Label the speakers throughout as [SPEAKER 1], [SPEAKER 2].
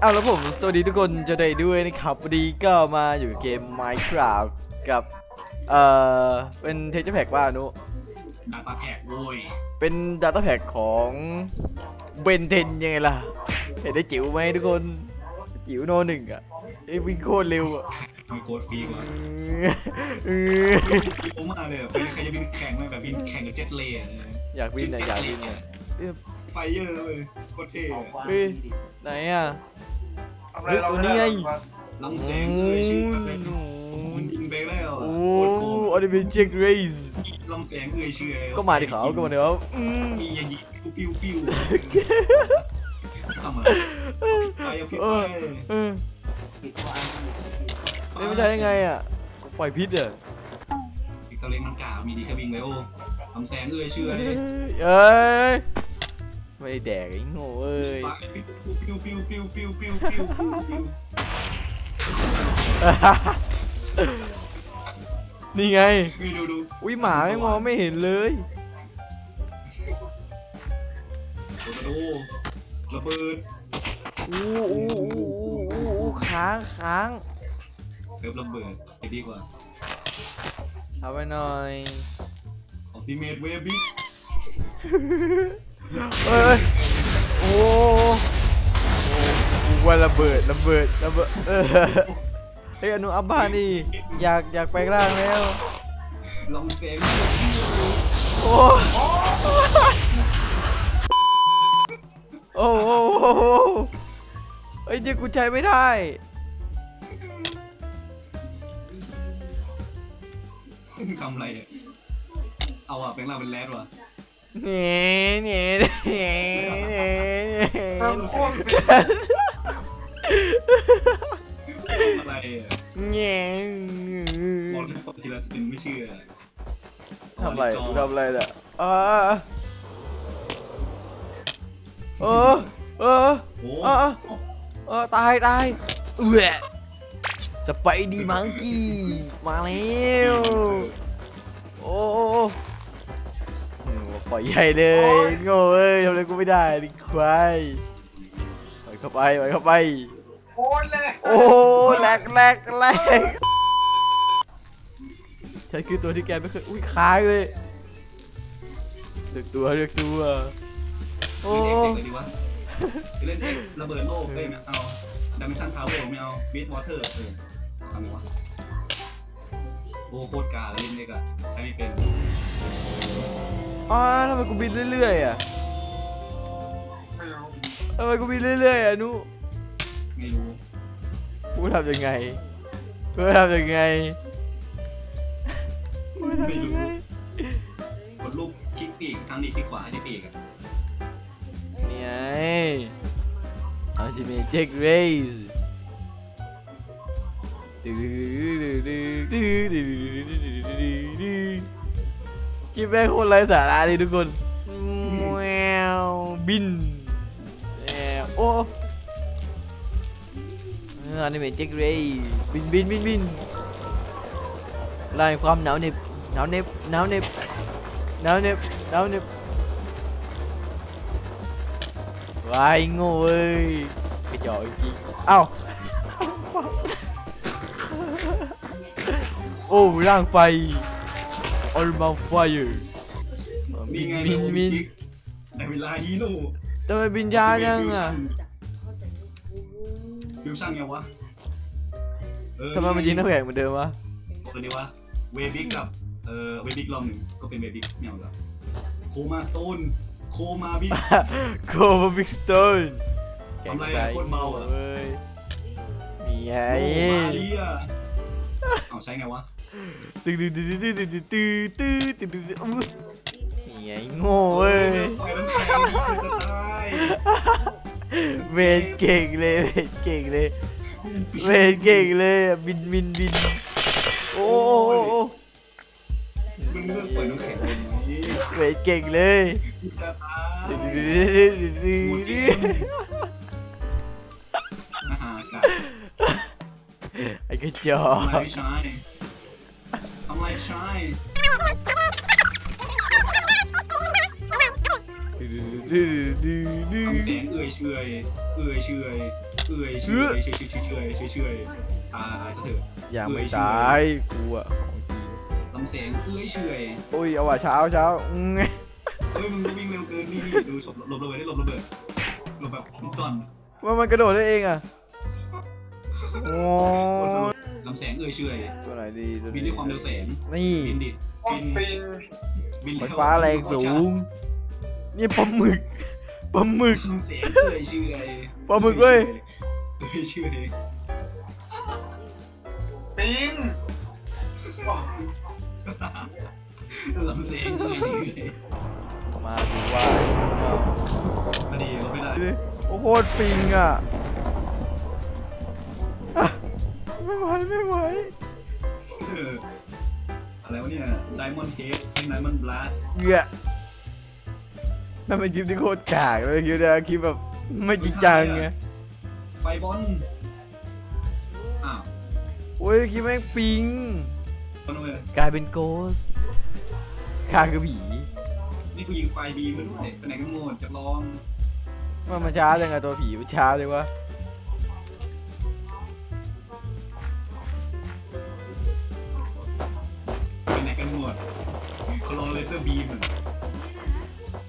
[SPEAKER 1] เอาแล้วผมสวัสดีทุกคนจะได้ด้วยนะครับวันนี้ก็มาอยู่เกม Minecraft กับ เอ่อ เป็นเท x t แพ็กว่านุ
[SPEAKER 2] ดาตาแท็กโว้ย
[SPEAKER 1] เป็น Data Pack ของเบนเทนยังไงล่ะ เห็นได้จิ๋วไหมทุกคน จิ๋วโนหนึ่งอะไอ้วิ่งโคตรเร็วอะ
[SPEAKER 2] ทำโกดฟรีกว่า
[SPEAKER 1] เออ
[SPEAKER 2] พี่โอมากเลยอะเป็นใครจะบินแข่งไหมแบบบินแข่งกับเจ็ตเลย์อะ
[SPEAKER 1] อยากวินอะอยากวินอะ
[SPEAKER 2] ไฟเยอร์เลยโคตรเท่อะ
[SPEAKER 1] เฮ้ยไหนอะ
[SPEAKER 3] ทำอะไรเรา
[SPEAKER 1] เฮ้ยตัวนี้ไง
[SPEAKER 2] ลำแสงเลยชื่อเลยมันยิงไปแล้วอะ
[SPEAKER 1] โอ้
[SPEAKER 2] โคตรโก
[SPEAKER 1] ออนิเมะเจ็กเรส
[SPEAKER 2] ลำแสงเลยชื่ออะไร
[SPEAKER 1] ก็มาดิเขาก็มาเดี๋ยวอืม
[SPEAKER 2] มียิงปิ้วปิ้วทำอะไรไปเอาพี่
[SPEAKER 1] เอ
[SPEAKER 2] ไป
[SPEAKER 1] อเออเล่นไม่ใช่ยังไงอะปล่อยพิษอะ
[SPEAKER 2] อีกสเลนมันกล่าวมีดีแค่บิงเลยโอ้ลำแสงเอ้ยชื่ออะไร
[SPEAKER 1] เอ้ย ไม่ได้แดกไอ้โง่เอ้ย
[SPEAKER 2] ปิ้วปิ้วปิ้วปิ้วปิ้วปิ้วปิ้วปิ้ว
[SPEAKER 1] นี่ไง
[SPEAKER 2] นี่ดูดู
[SPEAKER 1] อุ้ยหมาไม่งมองไม่เห็นเลย
[SPEAKER 2] ดโดระเบิด
[SPEAKER 1] อู้อู้อู้อู้อู้อู้ค้างค้าง
[SPEAKER 2] เซิร์ฟระเบิดจะดีกว่า
[SPEAKER 1] เอาไปหน่อย
[SPEAKER 2] ออติเมทเวบิ
[SPEAKER 1] เอ้ยโอ้โอ้กูว่าระเบิดระเบิดระเบิดเออเฮ้ยอนุอับบ้านี่อยากอยากไปล่างแล้ว
[SPEAKER 2] ลองเซม
[SPEAKER 1] โอ้โอ้โหเฮ้ยเดี๋ยวกูใช้ไม่ได้
[SPEAKER 2] ทำอะไรเนี่ย เอาอะเป็นเราเป็นแรดว่ะ
[SPEAKER 1] เงี้ยเงี้ยเงี้ยเงี้ย
[SPEAKER 3] เติมโคตรเป็น
[SPEAKER 2] อะไรอะ
[SPEAKER 1] เงี้ย
[SPEAKER 2] บอกให้คนทีละสปินไม่เชื่อ
[SPEAKER 1] ทำอะไรกูทำอะไรเนี่ยอ่าเออเออเออเออตายตายเอื้อสไปดีมังกี้มาแล้วโอ้ ปล่อยใหญ่เลยโง่เอ้ยทำอะไรกูไม่ได้ดิควายปล่อยเข้าไปปล่อยเข้าไป
[SPEAKER 3] โอ้ยเลย
[SPEAKER 1] โอ้แหลกแหลกแหลกฉันคือตัวที่แกไม่เคยอุ้ยค้างเลยเลือกตัวเลือกตัวโอ้
[SPEAKER 2] เล่นเอ็กซ์เลยดีวะเล่นเอ็กซ์ระเบิดโลกเอ้ยไม่เอาดัมชันทาวเวลไม่เอาบีทวอเตอร์เออทำไงวะโอ้โคตรกาเล่นเอ็กซ์อะใช้ไม่เป็น
[SPEAKER 1] อ๋อทำไมกูบินเรื่อยๆอะ
[SPEAKER 3] ไม่รู้
[SPEAKER 1] ทำไมกูบินเรื่อยๆอะนุ
[SPEAKER 2] ไม่รู้
[SPEAKER 1] กูทำยังไงกูทำยังไงกูทำยังไง
[SPEAKER 2] กดลูกคลิกปีกทางนี้คลิกขวาใช้ปีกอะ
[SPEAKER 1] นี่ไงอัลติเมทเจ็กเรสคิด แม่งโคนไรสาระดิทุกคนแมวบินแมวโอ้อันนี้เป็นเจ็กเรย์บินบินบินบินลายความหนาวเหน็บหนาวเหน็บหนาวเหน็บหนาวเหน็บหนาวเหน็บวายโง่เอ้ยกระจอกจริงเอ้าโอ้ร่างไฟ All my fire
[SPEAKER 2] นี่ไง
[SPEAKER 1] บินบิน
[SPEAKER 2] ในเวลาฮีโร่
[SPEAKER 1] ทำไมบินช้าจังอะ
[SPEAKER 2] ฟิวชั่นไงวะเออ
[SPEAKER 1] ทำไมมันยิงน้ำแข็งเหมือนเดิมวะ
[SPEAKER 2] ตัวนี้วะเวบิกกับเอ่อเวบิกรอบหนึ่งก็เป็นเวบิกไม่เอาละโคมาสโตนโคมาบิก
[SPEAKER 1] โคมาบิ๊กสโตน
[SPEAKER 2] ทำไรอะโคตรเบาอะ
[SPEAKER 1] เว้ยมีไง
[SPEAKER 2] โคมาเรียเอาใช้ไงวะ
[SPEAKER 1] ตึ๊ดตึ๊ดตึ๊ดตึ๊ดตึ๊ดตึ๊ดตึ๊ดตึ๊ดตึ๊ดตึ๊ดอุ๊ยนี่ไงโง่เว้ย
[SPEAKER 2] ไปน้ำแข็งมัน
[SPEAKER 1] เวทเก่งเลยเวทเก่งเลยเวทเก่งเลยอะบินบินบินโอ้โอ้โอ้
[SPEAKER 2] มึงเลือกเปิดน้ำแข็งเลยไหม
[SPEAKER 1] เวทเก่งเลย
[SPEAKER 2] จะตาย
[SPEAKER 1] ดื้อ
[SPEAKER 2] หมดจริ
[SPEAKER 1] ๆ
[SPEAKER 2] งนะฮะกะ
[SPEAKER 1] ไอ้กระจอ
[SPEAKER 2] ทำไร
[SPEAKER 1] ก
[SPEAKER 2] ชายทำไรชาย
[SPEAKER 1] ดื้อๆๆๆ
[SPEAKER 2] ทำเสียงเอื่อยเฉยเอื่อยเฉยเอื่อยเชื่อยเชื่อยเชื่อยเชื่อยเชื่อยเชื่อยตายซะเถอะ
[SPEAKER 1] ยังไม่ตายกูอะของจริง
[SPEAKER 2] ลำแสงเอื่อยเชื่อย
[SPEAKER 1] โอ้ยเอาว่ะเช้าเช้าอืม
[SPEAKER 2] เฮ้ยมึงวิ่งเร็วเกินนี่นี่ดูหลบระเบิดได้หลบระเบิดหลบแบบก่อน
[SPEAKER 1] ว่ามันกระโดดได้เองอะโอ้ย
[SPEAKER 2] ลำแสงเอื่อยเชื่อย
[SPEAKER 1] ตัวไหนดีตัว
[SPEAKER 2] บินด้วยความเร็วแสง
[SPEAKER 1] นี่
[SPEAKER 2] บินดิ
[SPEAKER 3] โค
[SPEAKER 2] บิ
[SPEAKER 3] ต
[SPEAKER 2] น
[SPEAKER 3] รปิง
[SPEAKER 2] บิน
[SPEAKER 1] ไฟฟ้าแรงสูง นี่ปลาหมึกปลาหมึก
[SPEAKER 2] ลำแสงเอื่อยเชื่อย
[SPEAKER 1] ปลาหมึกเว้ย
[SPEAKER 2] เอื่อยเชื่อย
[SPEAKER 3] ปิงโอ้
[SPEAKER 2] ลำแสงเอื่อยเชื่อย
[SPEAKER 1] มาดูว่า
[SPEAKER 2] พอดีเราไม่ได้
[SPEAKER 1] โอ้โหโคตรปิงอะ ไม่ไหวไม่ไหว
[SPEAKER 2] เอออะไรวะเนี่ย Diamond Head เป็น Diamond Blast
[SPEAKER 1] เหี้ยนั่นเป็นคลิปที่โคตรกากเลยคลิปเนี้ยคลิปแบบไม่จริงจังไง
[SPEAKER 2] ไฟบอลอ้าว
[SPEAKER 1] โอ้ยคลิปแม่งปิง
[SPEAKER 2] บอลเว้ย
[SPEAKER 1] กลายเป็นโกสข้าคือผี
[SPEAKER 2] นี่กูยิงไฟบีมาด้วยไปไหนกันหมดจะลอง
[SPEAKER 1] มันมันช้าจังไงตัวผีมันช้าเลยวะ
[SPEAKER 2] เขาลองเลเซอร์บีม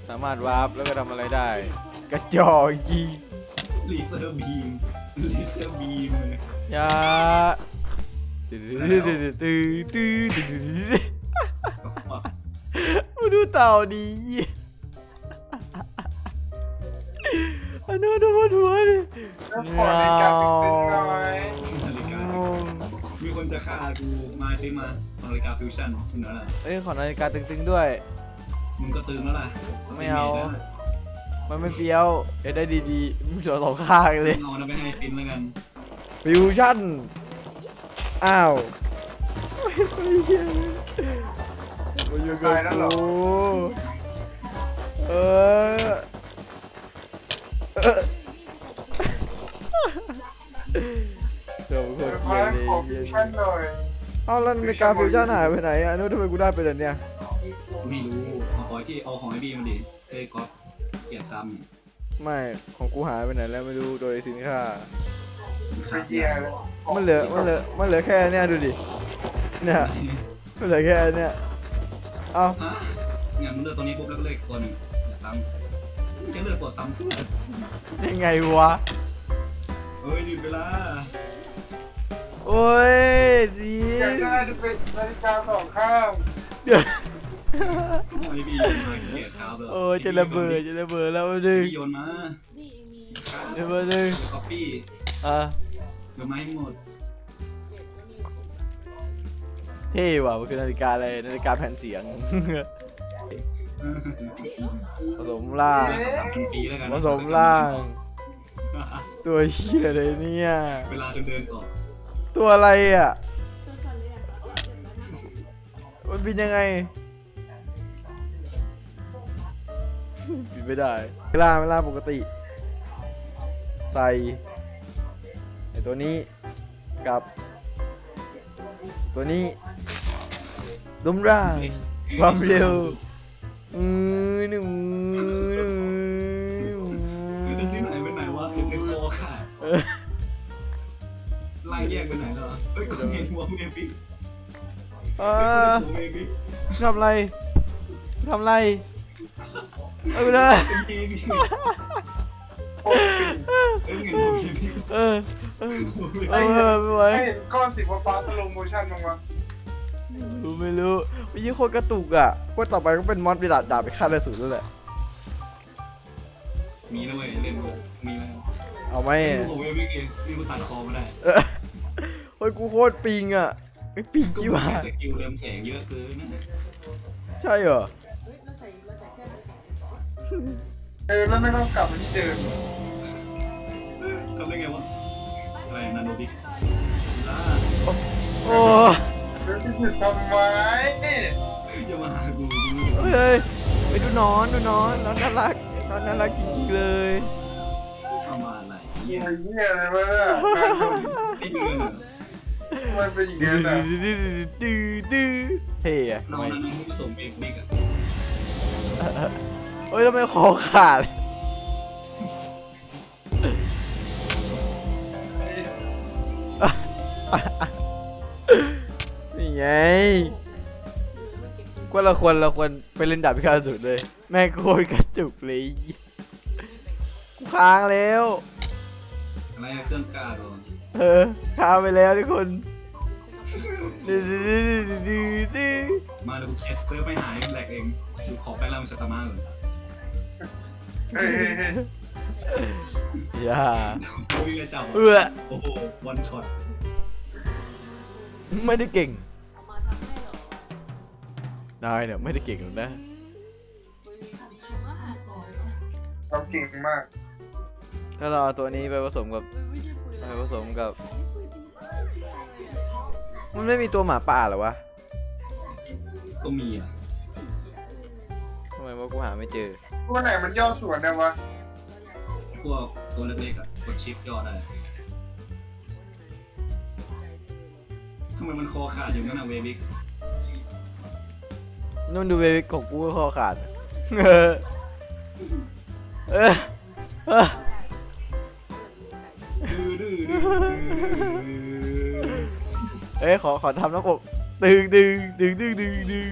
[SPEAKER 1] สามารถวาร์ปแล้วก็ทำอะไรได้ กระจอกจริง
[SPEAKER 2] เลเซอร์บีมเลเซอร์บีมเลย
[SPEAKER 1] อยาตื้อตื้อตื้อตื้อตื้อตื้อ
[SPEAKER 2] ก็ฟัก
[SPEAKER 1] มาดูเต่าดีอันนู้นดูมาดูดิ
[SPEAKER 3] แล้วขอในการปิงปิงหน่อย
[SPEAKER 2] นาฬิกา มีคนจะฆ่ากูมาซื้อมานาฬิกาฟิวชั่นคุณนั่นแหละ
[SPEAKER 1] เอ้ยขอนาฬิกาตึงๆด้วย
[SPEAKER 2] มึงก็ตื่นแล้วล่ะ
[SPEAKER 1] ไม่เอา มันไม่เฟี้ยวอยากได้ดีๆมึงจอดสองข้างเลย
[SPEAKER 2] เอานะไปให้ฟินแล้วกัน
[SPEAKER 1] ฟิวชั่น อ้าวไม่เหี้ยมาอยู่กับกูเออเออ
[SPEAKER 3] ขอ
[SPEAKER 1] เลย
[SPEAKER 3] ฟิวชั่นหน่อย
[SPEAKER 1] เอาแล้วนาฬิกาฟิวชั่นหายไปไหนอะนู้นทำไมกูได้ไปแต่เนี่ย
[SPEAKER 2] ไม่รู้เอาขอที่เอาของไอ้บีมาดิเอ้ยก๊อฟเกลียดค
[SPEAKER 1] ไม่ของกูหายไปไหนแล้วไม่รู้โดยสินค้าำ
[SPEAKER 3] ไปเยียเลย
[SPEAKER 1] มันเหลือมันเหลือมันเหลือแค่เนี้ยดูดิเนี่ยมันเหลือแค่เนี้ยเอา
[SPEAKER 2] ฮะงั้นมึงเลือกตัวนี้ปุ๊บแล้วก็เลือกตัวหนึ่งอย่าซ้ำมึงจะเลือกกดซ้ำเพื่อ
[SPEAKER 1] ยังไงวะ
[SPEAKER 2] เฮ้ยหยุดเวลา
[SPEAKER 1] โอ้ยดี
[SPEAKER 3] อยากได้จะเป็นนาฬิกาสองข้าง
[SPEAKER 1] เดี๋ยว
[SPEAKER 2] ไอ้บีโยนมาเกลียดครับเลย
[SPEAKER 1] โอ้ยจะระเบิดจะระเบิดแล้วดึง
[SPEAKER 2] บีโยนมา
[SPEAKER 1] ระเบิดดึง
[SPEAKER 2] ก๊อปปี้
[SPEAKER 1] อะ
[SPEAKER 2] เดี๋ยวไม่หมด
[SPEAKER 1] เท่ว่ะมันคือนาฬิกาอะไรนาฬิกาแผ่นเสียงผสมล่าง
[SPEAKER 2] สามพันปีแล้วกัน
[SPEAKER 1] ผสมล่าง ตัวเหี้ยเลยเนี่ย
[SPEAKER 2] เวลาจนเดินต่อ
[SPEAKER 1] ตัวอะไรอะ มันบินยังไงบินไม่ได้เวลาเวลาปกติ ใส่ไอตัวนี้กับ ตัวนี้ดุมร่างความเร็วอือหนึ่ง
[SPEAKER 2] ยกไปไหนแล้วเฮ้ยกูเห็นหัวเมฟี่
[SPEAKER 1] อ่า
[SPEAKER 2] หัวเมฟี่
[SPEAKER 1] ทำไรทำไรเอาไปเลย
[SPEAKER 2] เป็นเมฟี่
[SPEAKER 3] โคตรปิง
[SPEAKER 2] เอ้ยเงินหัวเมฟี่
[SPEAKER 1] เออเออ
[SPEAKER 2] หัวเม
[SPEAKER 1] เอ
[SPEAKER 2] ฟี่
[SPEAKER 1] อไม่ไหว
[SPEAKER 3] ให้เห็นก้อนสีฟ้าๆสโลโมชั่นมั้งวะ
[SPEAKER 1] รู้ไม่รู้วิธีโคตรกระตุกอะพวกต่อไปก็เป็นมอสไปดาบดาบไปฆ่าได้สูตรแล้วแหละ
[SPEAKER 2] มีนะเว้ยเล่นด้วยมีแล้ว
[SPEAKER 1] เอาไหม
[SPEAKER 2] หัวเมฟี่เองนี่กูตัดคอมาได้
[SPEAKER 1] เออ เฮ้ยกูโคตรปิงอะไม่ปิง
[SPEAKER 2] ก็
[SPEAKER 1] กี่
[SPEAKER 2] มึง
[SPEAKER 1] บา
[SPEAKER 2] ใช้
[SPEAKER 1] ท
[SPEAKER 2] สกิลเริ่มแสงเยอะเกินนะ
[SPEAKER 1] ใช่เหรอ
[SPEAKER 3] เออแล้วไม่ต้องกลับมาที่เดิม
[SPEAKER 2] ทำได้ไงวะอะไรนาโนบิกล่า
[SPEAKER 1] โอ้
[SPEAKER 3] เดี๋ยวที่สุดทำไม
[SPEAKER 2] อย่ามาหากู
[SPEAKER 1] เฮ้ยเฮ้ยไปดูนอนดูนอนนอนน่ารักนอนน่ารักจริงๆเลย
[SPEAKER 2] ทำมาอะไรเหี้ย
[SPEAKER 3] ไอ้เหี้ยอะไรวะเนี่ย
[SPEAKER 2] ไม่เดือนเหรอ
[SPEAKER 3] มันเป็นอย่าง
[SPEAKER 1] ดื้
[SPEAKER 3] นี้
[SPEAKER 1] อ
[SPEAKER 3] นะ
[SPEAKER 1] ดื้อดื้อดื้อเท่อะ
[SPEAKER 2] นอนนั้นผสมเอกมิกอะ
[SPEAKER 1] เฮ้ยทำไมคอขาดนี่ไงก็เราควรเราควรไปเล่นดาบพิฆาตอสูรเลย แม่งโคตรกระจุกเลยกูค้างแล้ว
[SPEAKER 2] อะไรอะเครื่องกาโดน
[SPEAKER 1] เออค้างไปแล้วทุกคนดื้อดื้อดื้อดื้อดื้อ
[SPEAKER 2] มาเดี๋ยวกูเชสเซอร์ไปหายแหลกเองดูขอแป้งเราเป็นสตาร์มาเลย
[SPEAKER 3] เฮ้ยเฮ้ยเฮ้ย
[SPEAKER 1] อย่า
[SPEAKER 2] โอ้ยไงจับ
[SPEAKER 1] เอื้อ
[SPEAKER 2] โอ้โหวันช็อต
[SPEAKER 1] ไม่ได้เก่งนายเนี่ยไม่ได้เก่งหรอกนะ
[SPEAKER 3] เราเก่งมาก
[SPEAKER 1] ถ้าเราเอาตัวนี้ไปผสมกับ ไปผสมกับ มันไม่มีตัวหมาป่าเหรอวะ
[SPEAKER 2] ก็มีอะ
[SPEAKER 1] ทำไมว่ากูหาไม่เจอ
[SPEAKER 3] ตัวไหนมันย่อส่วนได้วะ
[SPEAKER 2] พวกตัวเล็กๆอะกดชิปย่อได้ทำไมมันคอขาดอยู่นั่นน่ะเวบิก
[SPEAKER 1] นู่นดูเบบิกของกูก็คอขาด เออเออเออ เอ้ยขอขอทำน้ำกบดึงดึงดึงดึงดึงดึง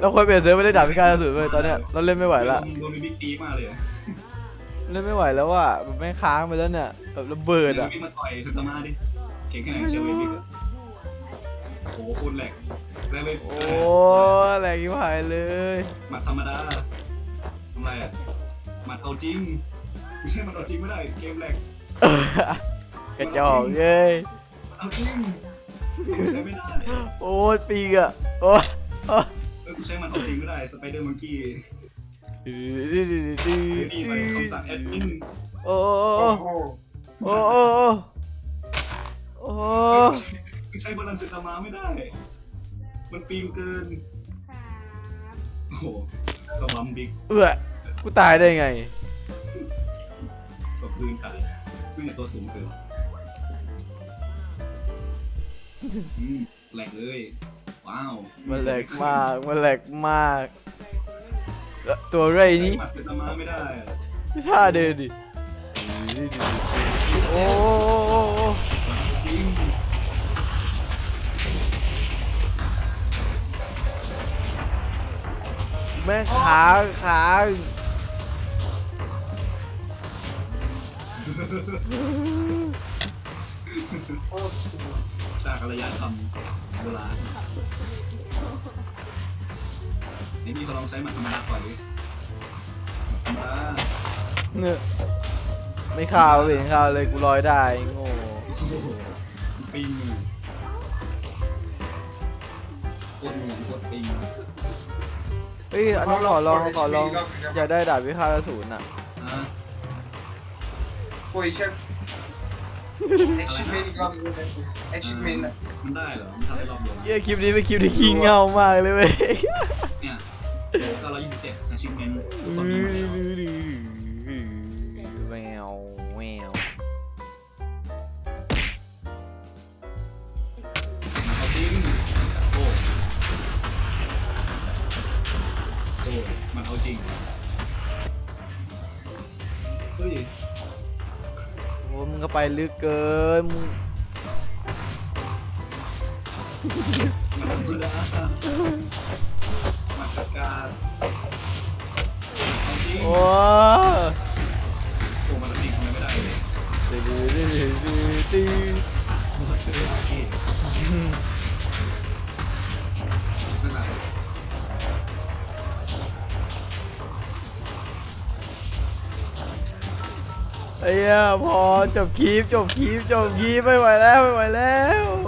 [SPEAKER 1] เราควรเปลี่ยนเซิร์ฟไปเล่นดาบพิฆาตอสูรเลยตอนเนี้ยเราเล่นไม่ไหวละ
[SPEAKER 2] โดนเวบิกตีมากเลยอะ
[SPEAKER 1] เล่นไม่ไหวแล้วอะแบบแม่งค้างไปแล้วเนี่ยแบบระเบิด
[SPEAKER 2] เว
[SPEAKER 1] อะ
[SPEAKER 2] บิกมาต่อยสตาร์มาดิเก่งแค่ไหนเชียวเวบิกอะโอ้โหโคุณแหลกแหลกเลย
[SPEAKER 1] โอ้แรงยิ่งหายเลย
[SPEAKER 2] หมัดธรรมดาทำไรอะหมัดเอาจริง ไม่ใช่หมัดเอาจริงไม่ได้ เกมแหลก
[SPEAKER 1] กระจอกเย้ย
[SPEAKER 2] เอาจริงกูใช้ไม่ได้
[SPEAKER 1] โอ้ยปีกอะโอ้ยโอ้ย
[SPEAKER 2] เออกูใช้หมัดเอาจริงไม่ได้ สไปเดอร์มังกี้
[SPEAKER 1] ดื้อดื้อดื้อดื้อ
[SPEAKER 2] นี่ใส่คำสั่งแอดมิน
[SPEAKER 1] โอ้
[SPEAKER 3] โอ้โห
[SPEAKER 1] โอ้โอ้โอ้โอ้
[SPEAKER 2] กูใช้บอลลันเซตามาไม่ได้ มันปีนเกินโอ้โหสวัมบิ๊ก
[SPEAKER 1] เอื้อกูตายได้ไง
[SPEAKER 2] พื้นตัวสูงเกินอืมแหลกเลย ว้าว
[SPEAKER 1] มันแหลกมาก มันแหลกมากแล้วตัวไรนี้
[SPEAKER 2] ใช้มัดเซตามาไม่ได้
[SPEAKER 1] ท่าเดินดิโอ้โอ้โอ้โอ้
[SPEAKER 2] จริง
[SPEAKER 1] แม่งขาขา
[SPEAKER 3] โอ้โห
[SPEAKER 2] ชาติอารยธรรมโบราณไอ้นี่เขาลองใช้หมัดธรรมดาก่อนดิธรรมดา
[SPEAKER 1] เนี่ยไม่ข่าวเลยข่าวเลยกูลอยได้โง่
[SPEAKER 2] โอ้โหปิงโคตรเหมือนโคตรปิง
[SPEAKER 1] เฮ้ยอันนี้ขอลองขอลองอยากได้ดาบวิฆาตอสูรน่ะ
[SPEAKER 2] อะ
[SPEAKER 3] โอ้ยแค่ achievement อีกรอบนึงเลย achievement อะ
[SPEAKER 2] มันได้เหรอ มันทำได้รอบเดียว
[SPEAKER 1] เย้คลิปนี้เป็นคลิปที่ขี้เงามากเลยเว้ย
[SPEAKER 2] เนี่ยก็ร้อยยี่สิบเจ็ด achievement ตัวนี้มาแล้ว
[SPEAKER 1] แมวแมว
[SPEAKER 2] เอาจริงโอ้โอ้มันเอาจริง
[SPEAKER 1] ไปลึกเกินมึง
[SPEAKER 2] มันธรรมดามันกากาเอาจริง
[SPEAKER 1] โอ้
[SPEAKER 2] โอ้มันจริงทำไมไม่ได้เลย
[SPEAKER 1] ดื้อดื้อ ไอ้เหี้ยพอจบคลิปจบคลิปจบคลิปไม่ไหวแล้วไม่ไหวแล้ว